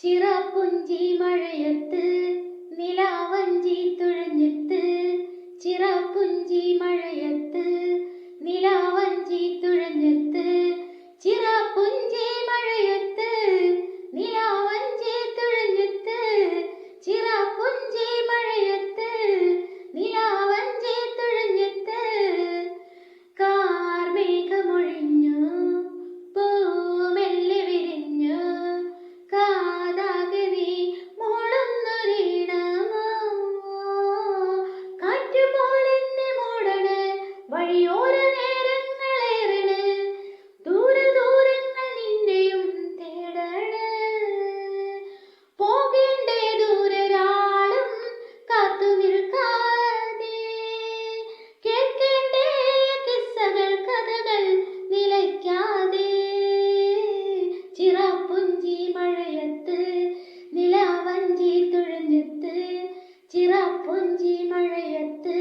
ചിറപ്പുഞ്ചി മഴയത്ത് നിലയ്ക്കാതെ ചിറപ്പുഞ്ചി മഴയത്ത് നിലാവഞ്ചി തുഴഞ്ഞെത്ത് ചിറപ്പുഞ്ചി മഴയത്ത്